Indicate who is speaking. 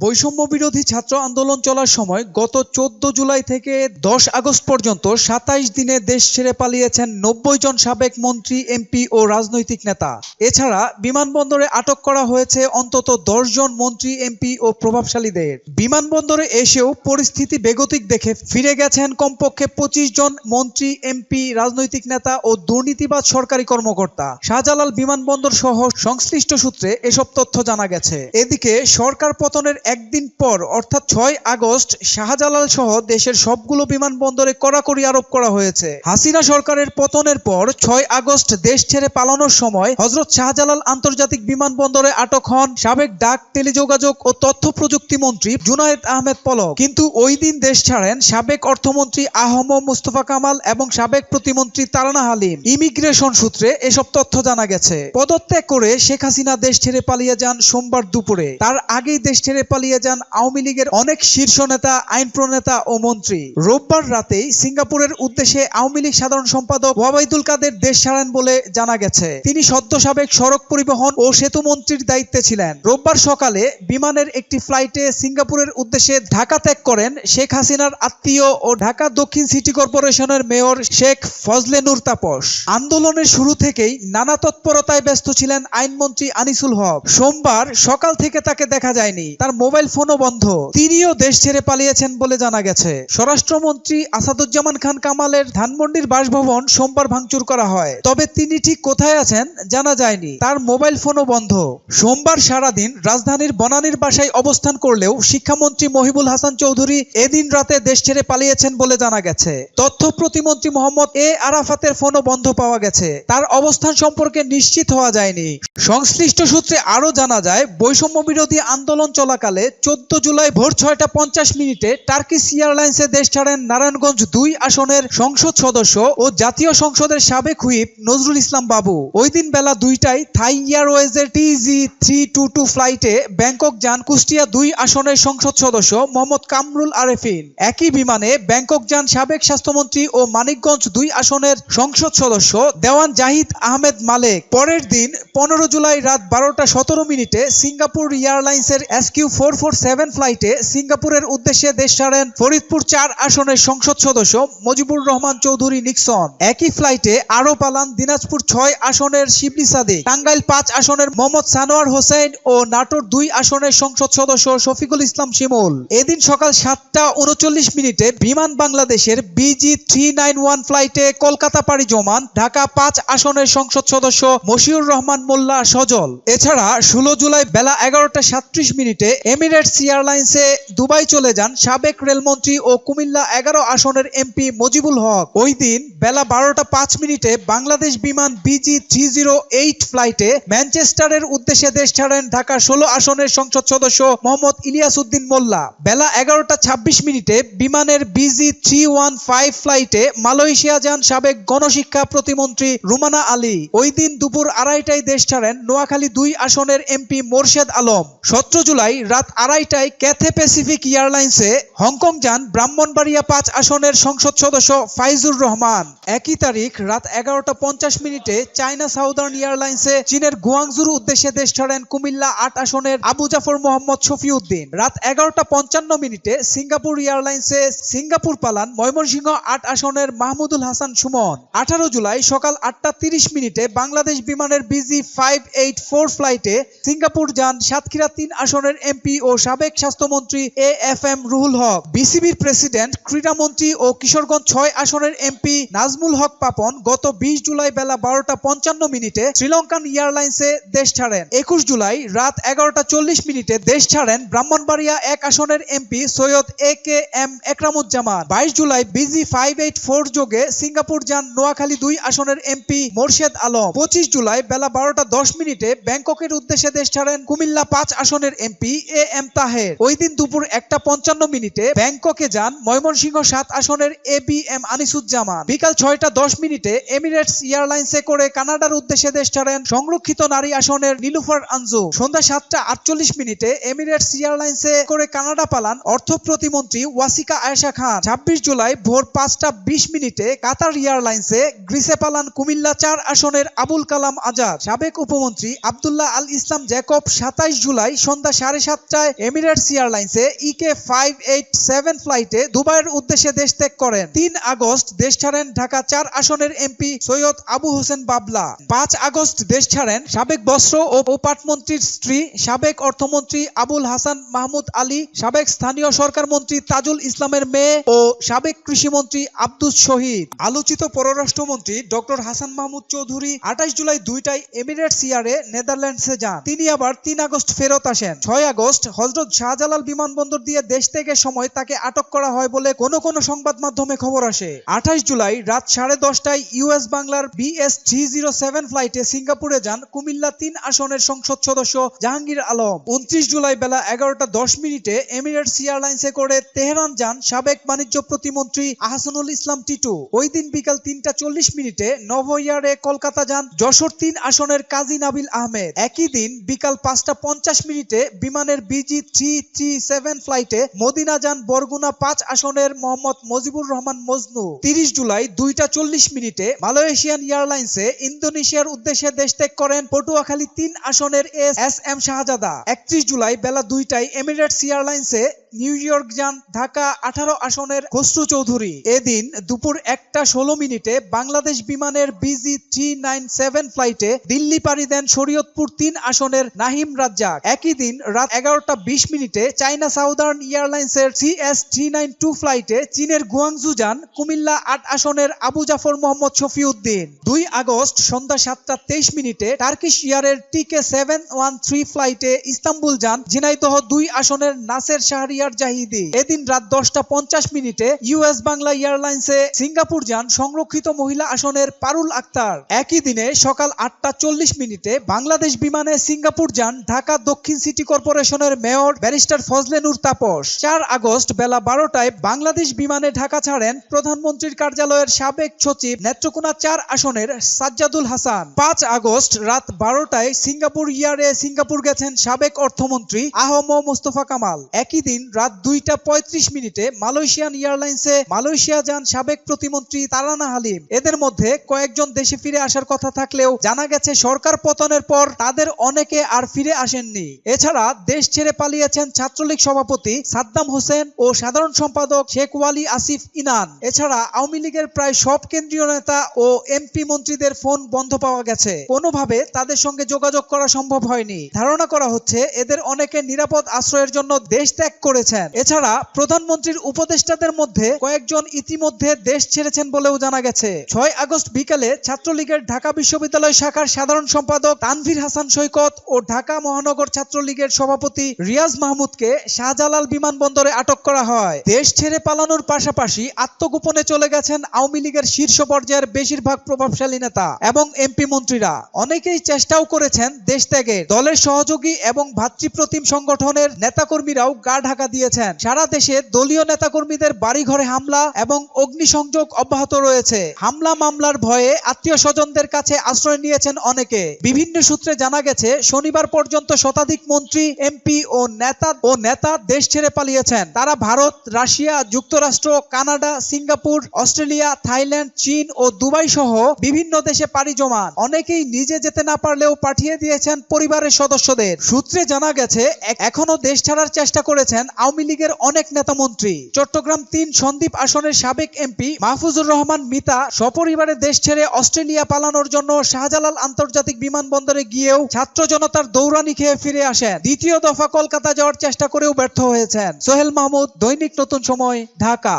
Speaker 1: বৈষম্য বিরোধী ছাত্র আন্দোলন চলার সময় গত চোদ্দ জুলাই থেকে দশ আগস্ট পর্যন্ত সাতাইশ দিনে দেশ ছেড়ে পালিয়েছেন নব্বই জন সাবেক মন্ত্রী, এমপি ও রাজনৈতিক নেতা। এছাড়া বিমানবন্দরে আটক করা হয়েছে অন্তত দশ জন মন্ত্রী, এমপি ও প্রভাবশালীদের। বিমানবন্দরে এসেও পরিস্থিতি বেগতিক দেখে ফিরে গেছেন কমপক্ষে পঁচিশ জন মন্ত্রী, এমপি, রাজনৈতিক নেতা ও দুর্নীতিবাদ সরকারি কর্মকর্তা। শাহজালাল বিমানবন্দর সহ সংশ্লিষ্ট সূত্রে এসব তথ্য জানা গেছে। এদিকে সরকার পতনের একদিন পর, অর্থাৎ ছয় আগস্ট, শাহজালাল সহ দেশের সবগুলো বিমানবন্দরে কড়াকড়ি আরোপ করা হয়েছে। হাসিনা সরকারের পতনের পর ছয় আগস্ট দেশ ছেড়ে পালানোর সময় হজরত শাহজালাল আন্তর্জাতিক বিমানবন্দরে আটক হন সাবেক ডাক, টেলিযোগাযোগ ও তথ্য প্রযুক্তি মন্ত্রী জুনায়েদ আহমেদ পলক। কিন্তু ওই দিন দেশ ছাড়েন সাবেক অর্থমন্ত্রী আহম মুস্তফা কামাল এবং সাবেক প্রতিমন্ত্রী তারানা হালিম। ইমিগ্রেশন সূত্রে এসব তথ্য জানা গেছে। পদত্যাগ করে শেখ হাসিনা দেশ ছেড়ে পালিয়ে যান সোমবার দুপুরে। তার আগেই দেশ ছেড়ে পালিয়ে যান আওয়ামী লীগের অনেক শীর্ষ নেতা, আইন প্রণেতা ও মন্ত্রী। রোববার রাতেই সিঙ্গাপুরের উদ্দেশ্যে আওয়ামী লীগ সাধারণ সম্পাদক ওয়াবাইদুল কাদের দেশ ছাড়েন বলে জানা গেছে। তিনি সদ্য সাবেক সড়ক পরিবহন ও সেতু মন্ত্রীর দায়িত্বে ছিলেন। রোববার সকালে বিমানের একটি ফ্লাইটে সিঙ্গাপুরের উদ্দেশ্যে ঢাকা ত্যাগ করেন শেখ হাসিনার আত্মীয় ও ঢাকা দক্ষিণ সিটি কর্পোরেশনের মেয়র শেখ ফজলে নূর তাপস। আন্দোলনের শুরু থেকেই নানা তৎপরতায় ব্যস্ত ছিলেন আইনমন্ত্রী আনিসুল হক। সোমবার সকাল থেকে তাকে দেখা যায়নি। তার মোবাইল ফোনও বন্ধ। তিনিও দেশ ছেড়ে পালিয়েছেন বলে জানা গেছে। স্বরাষ্ট্রমন্ত্রী আসাদুজ্জামান খান কামালের ধানমন্ডির বাসভবন সোমবার ভাঙচুর করা হয়। তবে তিনি ঠিক কোথায় আছেন জানা যায়নি। তার মোবাইল ফোনও বন্ধ। সোমবার সারাদিন রাজধানীর বনানীর বাসায় অবস্থান করলেও শিক্ষামন্ত্রী মহিবুল হাসান চৌধুরী এদিন রাতে দেশ ছেড়ে পালিয়েছেন বলে জানা গেছে। তথ্য প্রতিমন্ত্রী মোহাম্মদ এ আরাফাতের ফোনও বন্ধ পাওয়া গেছে। তার অবস্থান সম্পর্কে নিশ্চিত হওয়া যায়নি। সংশ্লিষ্ট সূত্রে আরও জানা যায় বৈষম্য বিরোধী আন্দোলন চলাকালে চোদ্দ জুলাই ভোর ছয়টা পঞ্চাশ মিনিটে টার্কিশ এয়ারলাইন্সে দেশ ছাড়েন নারায়ণগঞ্জ দুই আসনের সংসদ সদস্য ও জাতীয় সংসদের সাবেক হুইপ নজরুল ইসলাম বাবু। ওই দিন বেলা দুইটায় থাই এয়ারওয়েজের টিজি থ্রি টু টু ফ্লাইটে ব্যাংকক যান কুষ্টিয়া দুই আসনের সংসদ সদস্য মোহাম্মদ কামরুল আরেফিন। একই বিমানে ব্যাংকক যান সাবেক স্বাস্থ্যমন্ত্রী ও মানিকগঞ্জ দুই আসনের সংসদ সদস্য দেওয়ান জাহিদ আহমেদ মালেক। পরের দিন পনেরো জুলাই রাত বারোটা সতেরো মিনিটে সিঙ্গাপুর এয়ারলাইন্সের এসকিউ ফোর ফোর সেভেন ফ্লাইটে সিঙ্গাপুরের উদ্দেশ্যে দেশ ছাড়েন ফরিদপুর চার আসনের সংসদ সদস্য মজিবুর রহমান চৌধুরী নিক্সন। একই ফ্লাইটে আরও পালান দিনাজপুর ছয় আসনের শিবলি সাদিক, টাঙ্গাইল পাঁচ আসনের মোহাম্মদ সানোয়ার হোসেন ও নাটোর দুই আসনের সংসদ সদস্য শফিকুল ইসলাম শিমুল। এদিন সকাল সাতটা উনচল্লিশ মিনিটে বিমান বাংলাদেশের বিজি থ্রি নাইন ওয়ান ফ্লাইটে কলকাতা পাড়ি জমান ঢাকা পাঁচ আসনের সংসদ সদস্য মশিউর রহমান মোল্লা সজল। এছাড়া ষোলো জুলাই বেলা এগারোটা সাতত্রিশ মিনিটে এমিরেটস এয়ারলাইন্সে দুবাই চলে যান সাবেক রেলমন্ত্রী ও কুমিল্লা এগারো আসনের এমপি মজিবুল হক। ওই দিন বেলা বারোটা পাঁচ মিনিটে বাংলাদেশ বিমান বিজি থ্রি জিরো এইট ফ্লাইটে ম্যানচেস্টারের উদ্দেশ্যে দেশ ছাড়েন ঢাকা ষোলো আসনের সংসদ সদস্য মোহাম্মদ ইলিয়াস উদ্দিন মোল্লা। বেলা এগারোটা ছাব্বিশ মিনিটে বিমানের বিজি থ্রি ওয়ান ফাইভ ফ্লাইটে মালয়েশিয়া যান সাবেক গণশিক্ষা প্রতিমন্ত্রী রুমানা আলী। ওই দিন দুপুর আড়াইটায় দেশ ছাড়েন নোয়াখালী দুই আসনের এমপি মোরশেদ আলম। সতেরো জুলাই রাত আড়াইটায় ক্যাথে প্যাসিফিক এয়ারলাইন্সে হংকং যান ব্রাহ্মণবাড়িয়া পাঁচ আসনের সংসদ সদস্য ফাইজুর রহমান। একই তারিখ রাত এগারোটা পঞ্চাশ মিনিটে চায়না সাউদার্ন এয়ারলাইন্সে চীনের গুয়াংজুর উদ্দেশ্যে দেশ ছাড়েন কুমিল্লা আট আসনের আবু জাফর মোহাম্মদ শফিউদ্দিন। রাত এগারোটা পঞ্চান্ন মিনিটে সিঙ্গাপুর এয়ারলাইন্সে সিঙ্গাপুর পালান ময়মনসিংহ আট আসনের মাহমুদুল হাসান সুমন। আঠারো জুলাই সকাল আটটা তিরিশ মিনিটে বাংলাদেশ বিমানের বিজি ফাইভ এইট ফোর ফ্লাইটে সিঙ্গাপুর যান সাতক্ষীরা তিন আসনের এমপি ও সাবেক স্বাস্থ্যমন্ত্রী A F M Ruhul Haque. বিসিবির প্রেসিডেন্ট, ক্রীড়ামন্ত্রী ও কিশোরগঞ্জ ছয় আসনের এমপি নাজমুল হক পাপন গত বিশ জুলাই বেলা বারোটা পঞ্চান্ন মিনিটে শ্রীলঙ্কান এয়ারলাইন্সে দেশ ছাড়েন। একুশ জুলাই রাত এগারোটা চল্লিশ মিনিটে দেশ ছাড়েন ব্রাহ্মণবাড়িয়া এক আসনের MP Syed A K M Ekramuzzaman. বাইশ July BG five eight four যোগে সিঙ্গাপুর যান নোয়াখালী দুই আসনের এমপি মোরশেদ আলম। পঁচিশ জুলাই বেলা বারোটা দশ মিনিটে ব্যাংককের উদ্দেশ্যে দেশ ছাড়েন কুমিল্লা পাঁচ আসনের এমপি এ এম তাহের। ওই দিন দুপুর একটা পঞ্চান্ন মিনিটে ব্যাংককে যান ময়মনসিংহ সাত আসনের এ বি এম আনিসুজ্জামান। বিকাল ছয়টা দশ মিনিটে এমিরেটস এয়ারলাইন্সে করে কানাডার উদ্দেশ্যে দেশ ছাড়েন সংরক্ষিত নারী আসনের নীলুফার আনজু। সন্ধ্যা সাতটা আটচল্লিশ মিনিটে এমিরেটস এয়ারলাইন্সে করে কানাডা পালান অর্থ প্রতিমন্ত্রী ওয়াসিকা আয়েশা খান। ছাব্বিশ জুলাই ভোর পাঁচটা বিশ মিনিটে কাতার এয়ারলাইন্সে গ্রিসে পালান কুমিল্লা চার আসনের আবুল কালাম আজাদ। সাবেক উপমন্ত্রী আবদুল্লাহ আল ইসলাম জ্যাকব সাতাইশ জুলাই সন্ধ্যা সাড়ে সাতটা সাতটায় এমিরেটস এয়ারলাইন্সে ইকে ফাইভ এইট সেভেন ফ্লাইটে দুবাইয়ের উদ্দেশ্যে দেশ ত্যাগ করেন। তিন আগস্ট দেশ ছাড়েন ঢাকা চার আসনের এমপি সৈয়দ আবু হোসেন বাবলা। পাঁচ আগস্ট দেশ ছাড়েন সাবেক বস্ত্র ও পাটমন্ত্রীর স্ত্রী, সাবেক অর্থমন্ত্রী আবুল হাসান মাহমুদ আলী, সাবেক স্থানীয় সরকার মন্ত্রী তাজুল ইসলামের মেয়ে ও সাবেক কৃষিমন্ত্রী আব্দুস শহীদ। আলোচিত পররাষ্ট্রমন্ত্রী ডক্টর হাসান মাহমুদ চৌধুরী আঠাশ জুলাই দুইটায় এমিরেটস ইয়ারে নেদারল্যান্ডসে যান। তিনি আবার তিন আগস্ট ফেরত আসেন। ছয় আগস্ট হজরত শাহজালাল বিমানবন্দর দিয়ে দেশ থেকে সময় তাকে আটক করা হয় বলে কোন কোন সংবাদ মাধ্যমে খবর আসে। আঠাশ জুলাই রাত সাড়ে দশটায় ইউএস বাংলার বিএস থ্রি জিরো সেভেন ফ্লাইটে সিঙ্গাপুরে যান কুমিল্লা তিন আসনের সংসদ সদস্য জাহাঙ্গীর আলম। উনত্রিশ জুলাই বেলা এগারোটা দশ মিনিটে এমিরেটস এয়ারলাইন্সে করে তেহরান যান সাবেক বাণিজ্য প্রতিমন্ত্রী আহসানুল ইসলাম টিটু। ওই দিন বিকাল তিনটা চল্লিশ মিনিটে নভোয়ারে কলকাতা যান যশোর তিন আসনের কাজী নাবিল আহমেদ। একই দিন বিকাল পাঁচটা পঞ্চাশ মিনিটে বিমানের বিজি থ্রি থ্রি সেভেন ফ্লাইটে মদিনা যান বরগুনা পাঁচ আসনের মোহাম্মদ মজিবুর রহমান মজনু। তিরিশ জুলাই দুইটা চল্লিশ মিনিটে মালয়েশিয়ান এয়ারলাইন্সে ইন্দোনেশিয়ার উদ্দেশ্যে দেশ ত্যাগ করেন পটুয়াখালী তিন আসনের এস এস এম শাহজাদা। একত্রিশ জুলাই বেলা দুইটায় এমিরেটস এয়ারলাইন্সে নিউ ইয়র্ক যান ঢাকা আঠারো আসনের খসরু চৌধুরী। এদিন দুপুর একটা ষোলো মিনিটে বাংলাদেশ বিমানের বিজি থ্রি নাইন সেভেন ফ্লাইটে দিল্লি পাড়ি দেন শরীয়তপুর তিন আসনের নাহিম রাজ্জাক। একই দিন রাত এগারোটা বিশ মিনিটে চাইনা সাউদার্ন এয়ারলাইন্সের C S three nine two ফ্লাইটে চীনের গুয়াংজু যান কুমিল্লা আট আসনের আবু জাফর মোহাম্মদ শফিউদ্দিন। দুই আগস্ট সন্ধ্যা সাতটা তেইশ মিনিটে টার্কিশ ইয়ারের টিকে সেভেন ওয়ান থ্রি ফ্লাইটে ইস্তাম্বুল যান ঝিনাইদহ দুই আসনের নাসের শাহরিয়ার জাহিদি। এদিন রাত দশটা পঞ্চাশ মিনিটে ইউএস বাংলা এয়ারলাইন্সে সিঙ্গাপুর যান সংরক্ষিত মহিলা আসনের পারুল আক্তার। একই দিনে সকাল আটটা চল্লিশ মিনিটে বাংলাদেশ বিমানে সিঙ্গাপুর যান ঢাকা দক্ষিণ সিটি কর্পোরেশনের মেয়র ব্যারিস্টার ফজলে নূর তাপস। চার আগস্ট বেলা বারোটায় বাংলাদেশ বিমানে ঢাকা ছাড়েন প্রধানমন্ত্রীর কার্যালয়ের সাবেক সচিব নেত্রকোনা চার আসনের সাজ্জাদুল হাসান। পাঁচ আগস্ট রাত বারোটায় সিঙ্গাপুর ইয়ারে সিঙ্গাপুর গেছেন সাবেক অর্থমন্ত্রী আহম মোস্তফা কামাল। একই দিন রাত দুইটা পঁয়ত্রিশ মিনিটে মালয়েশিয়ান এয়ারলাইন্সে মালয়েশিয়া যান সাবেক প্রতিমন্ত্রী তারানা হালিম। এদের মধ্যে কয়েকজন দেশে ফিরে আসার কথা থাকলেও জানা গেছে সরকার পতনের পর তাদের অনেকে আর ফিরে আসেননি। এছাড়া দেশ ছেড়ে পালিয়েছেন ছাত্রলীগ সভাপতি সাদ্দাম হোসেন ও সাধারণ সম্পাদক শেখ ওয়ালি আসিফ ইনান। এছাড়া আওয়ামী লীগের প্রায় সব কেন্দ্রীয় নেতা ও এমপি মন্ত্রীদের ফোন বন্ধ পাওয়া গেছে। কোনোভাবে তাদের সঙ্গে যোগাযোগ করা সম্ভব হয়নি। ধারণা করা হচ্ছে এদের অনেকে নিরাপদ আশ্রয়ের জন্য দেশ ত্যাগ করেছেন। এছাড়া প্রধানমন্ত্রীর উপদেষ্টাদের মধ্যে কয়েকজন ইতিমধ্যে দেশ ছেড়েছেন বলেও জানা গেছে। ছয় আগস্ট বিকালে ছাত্রলীগের ঢাকা বিশ্ববিদ্যালয় শাখার সাধারণ সম্পাদক তানভীর হাসান সৈকত ও ঢাকা মহানগর ছাত্রলীগের সভাপতি রিয়াজ মাহমুদকে শাহজালাল বিমানবন্দরে আটক করা হয়। দেশ ছেড়ে পালানোর পাশাপাশি আত্মগোপনে চলে গেছেন আওয়ামী লীগের শীর্ষ পর্যায়ের বেশিরভাগ প্রভাবশালী নেতা এবং এমপি মন্ত্রীরা। অনেকেই চেষ্টাও করেছেন দেশ ত্যাগের। দলের সহযোগী এবং ভাতৃপ্রতিম সংগঠনের নেতাকর্মীরাও গা ঢাকা দিয়েছেন। সারা দেশে দলীয় নেতাকর্মীদের বাড়িঘরে হামলা এবং অগ্নিসংযোগ অব্যাহত রয়েছে। হামলা মামলার ভয়ে আত্মীয় স্বজনদের কাছে আশ্রয় নিয়েছেন অনেকে। বিভিন্ন সূত্রে জানা গেছে, শনিবার পর্যন্ত শতাধিক মন্ত্রী, এমপি ও নেতা ও নেতা দেশ ছেড়ে পালিয়েছেন। তারা ভারত, রাশিয়া, যুক্তরাষ্ট্র, কানাডা, সিঙ্গাপুর, অস্ট্রেলিয়া, থাইল্যান্ড, চীন ও দুবাই সহ বিভিন্ন দেশে পাড়ি জমান। অনেকেই নিজে যেতে না পারলেও পাঠিয়ে দিয়েছেন পরিবারের সদস্যদের। সূত্রে জানা গেছে এখনও দেশ ছাড়ার চেষ্টা করেছেন আওয়ামী লীগের অনেক নেতা মন্ত্রী। চট্টগ্রাম তিন সন্দ্বীপ আসনের সাবেক এমপি মাহফুজুর রহমান মিতা সপরিবারে দেশ ছেড়ে অস্ট্রেলিয়া পালানোর জন্য শাহজালাল আন্তর্জাতিক বিমানবন্দরে গিয়েও ছাত্র জনতার দৌড়ানি খেয়ে ফিরে আসেন। দ্বিতীয় দফা কলকাতা যাওয়ার চেষ্টা করেও ব্যর্থ হয়েছেন। সোহেল মাহমুদ দৈনিক নতুন সময় ঢাকা।